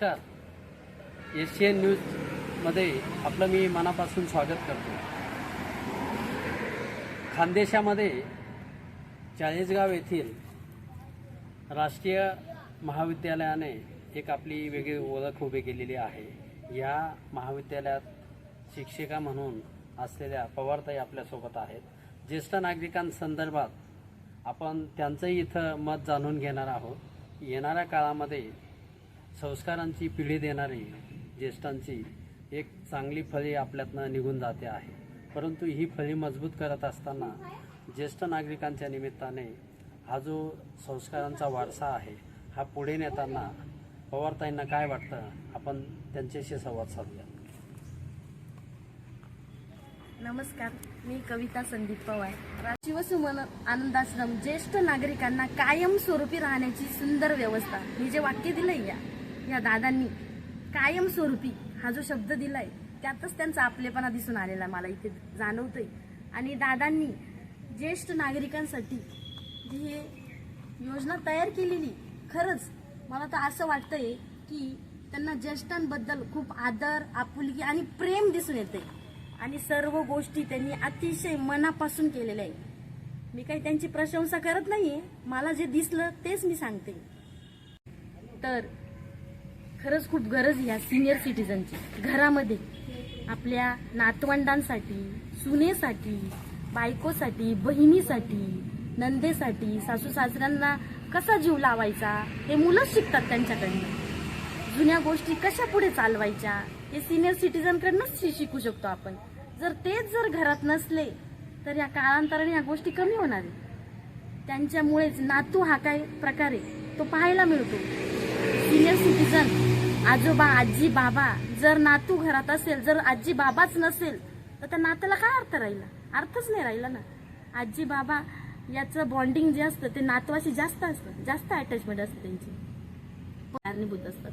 नमस्कार. एशियन न्यूजमध्ये आपलं मी मनापासून स्वागत करतो. खानदेशामध्ये चाळीसगाव येथील राष्ट्रीय महाविद्यालयाने एक आपली वेगळी ओळख उभी केलेली आहे. या महाविद्यालयात शिक्षिका म्हणून असलेल्या पवारताई आपल्यासोबत आहेत. ज्येष्ठ नागरिकांसंदर्भात आपण त्यांचंही इथं मत जाणून घेणार आहोत. येणाऱ्या काळामध्ये संस्कारांची पिढी देणारी ज्येष्ठांची एक चांगली फळी आपल्यातनं निघून जाते आहे. परंतु ही फळी मजबूत करत असताना ज्येष्ठ नागरिकांच्या निमित्ताने हा जो संस्कारांचा वारसा आहे हा पुढे नेताना पवारताईंना काय वाटतं? आपण त्यांच्याशी संवाद साधूया. नमस्कार मी कविता संदीप पवार. शिवसुमन आनंदाश्रम ज्येष्ठ नागरिकांना कायमस्वरूपी राहण्याची सुंदर व्यवस्था. हे जे वाक्य दिलं या. या दादांनी कायमस्वरूपी हा जो शब्द दिलाय त्यातच त्यांचा आपलेपणा दिसून आलेला मला इथे जाणवतोय. आणि दादांनी ज्येष्ठ नागरिकांसाठी जी हे योजना तयार केलेली खरंच मला तर असं वाटतंय की त्यांना ज्येष्ठांबद्दल खूप आदर आपुलकी आणि प्रेम दिसून येते आणि सर्व गोष्टी त्यांनी अतिशय मनापासून केलेल्या आहे मी काही त्यांची प्रशंसा करत नाहीये मला जे दिसलं तेच मी सांगते. तर खरंच खूप गरज ह्या सिनियर सिटीजनची घरामध्ये आपल्या नातवंडांसाठी सुनेसाठी बायकोसाठी बहिणीसाठी नंदेसाठी सासू सासऱ्यांना कसा जीव लावायचा हे मुलंच शिकतात त्यांच्याकडनं. जुन्या गोष्टी कशा पुढे चालवायच्या हे सिनियर सिटीजनकडनंच शिकू शकतो आपण. जर तेच जर घरात नसले तर या काळांतराने या गोष्टी कमी होणार आहेत. त्यांच्यामुळेच नातू हा काय प्रकारे तो पाहायला मिळतो. सिनियर सिटीजन आजोबा आजी बाबा जर नातू घरात असेल जर आजी बाबाच नसेल तर त्या नात्याला काय अर्थ राहिला? अर्थच नाही राहिला ना. आजी बाबा याचं बॉन्डिंग जे असतं ते नातवाशी जास्त असतं जास्त अटॅचमेंट असते त्यांची. कारणीभूत असतात.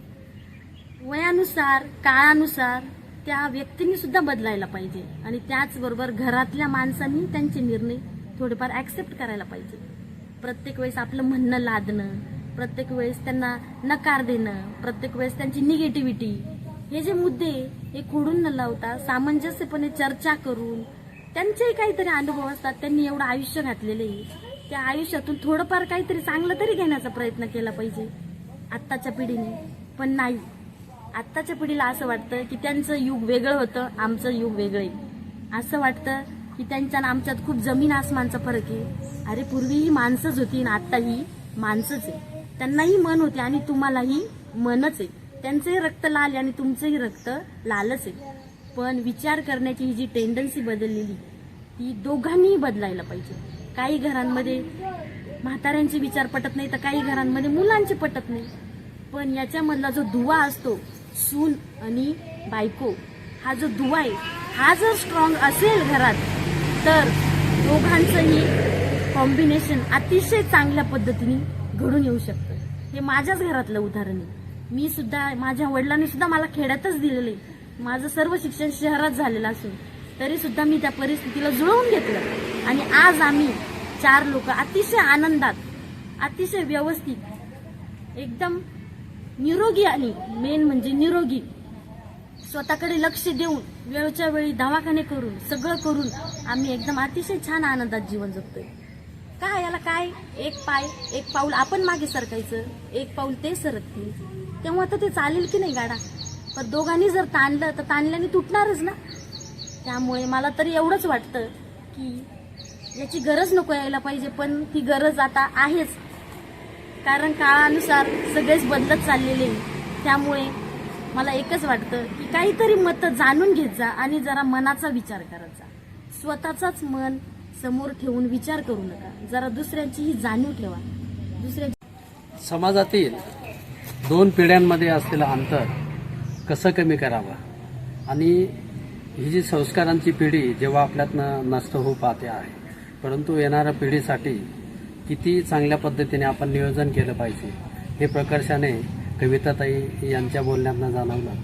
वयानुसार काळानुसार त्या व्यक्तींनी सुद्धा बदलायला पाहिजे. आणि त्याचबरोबर घरातल्या माणसांनी त्यांचे निर्णय थोडेफार ऍक्सेप्ट करायला पाहिजे. प्रत्येक वेळेस आपलं म्हणणं लादणं प्रत्येक वेळेस त्यांना नकार देणं प्रत्येक वेळेस त्यांची निगेटिव्हिटी हे जे मुद्दे हे खोडून न लावता सामंजस्यपणे चर्चा करून त्यांचेही काहीतरी अनुभव असतात त्यांनी एवढं आयुष्य घातलेले आहे. त्या आयुष्यातून थोडंफार काहीतरी चांगलं तरी घेण्याचा प्रयत्न केला पाहिजे आत्ताच्या पिढीने. पण नाही. आत्ताच्या पिढीला असं वाटतं की त्यांचं युग वेगळं होतं आमचं युग वेगळं आहे. असं वाटतं की त्यांच्या आमच्यात खूप जमीन आसमानचा फरक आहे. अरे पूर्वी ही माणसंच होती आणि आत्ता ही माणसंच आहे. त्यांनाही मन होते आणि तुम्हालाही मनच आहे. त्यांचंही रक्त लाल आहे आणि तुमचंही रक्त लालच आहे. पण विचार करण्याची ही जी टेंडन्सी बदललेली ती दोघांनीही बदलायला पाहिजे. काही घरांमध्ये म्हाताऱ्यांचे विचार पटत नाही तर काही घरांमध्ये मुलांचे पटत नाही. पण याच्यामधला जो दुवा असतो सून आणि बायको हा जो दुवा आहे हा जर स्ट्रॉंग असेल घरात तर दोघांचंही कॉम्बिनेशन अतिशय चांगल्या पद्धतीने घडून येऊ शकतं. हे माझ्याच घरातलं उदाहरण आहे. मी सुद्धा माझ्या वडिलांनी सुद्धा मला खेड्यातच दिलेलं आहे. माझं सर्व शिक्षण शहरात झालेलं असून तरी सुद्धा मी त्या परिस्थितीला जुळवून घेतलं. आणि आज आम्ही चार लोक अतिशय आनंदात अतिशय व्यवस्थित एकदम निरोगी आणि मेन म्हणजे निरोगी स्वतःकडे लक्ष देऊन वेळच्या वेळी दवाखाने करून सगळं करून आम्ही एकदम अतिशय छान आनंदात जीवन जगतोय. काय याला काय? एक पाय एक पाऊल आपण मागे सरकायचं एक पाऊल ते सरकतील. तेव्हा तर ते चालेल की नाही गाडा? पण दोघांनी जर ताणलं तर ताणल्याने तुटणारच ना? त्यामुळे मला तरी एवढंच वाटतं की याची गरज नको यायला पाहिजे पण ती गरज आता आहेच. कारण काळानुसार सगळेच बदलत चाललेले त्यामुळे मला एकच वाटतं की काहीतरी मतं जाणून घेत जा आणि जरा मनाचा विचार करत जा. स्वतःचाच मन समोर ठेवून विचार करू नका. जरा दुसऱ्यांचीही जाणीव ठेवा. दुसऱ्या समाजातील दोन पिढ्यांमध्ये असलेलं अंतर कसं कमी करावं? आणि ही जी संस्कारांची पिढी जेव्हा आपल्यातनं नष्ट होऊ पाहते आहे परंतु येणाऱ्या पिढीसाठी किती चांगल्या पद्धतीने आपण नियोजन केलं पाहिजे हे प्रकर्षाने कविताताई यांच्या बोलण्यातनं जाणवलं.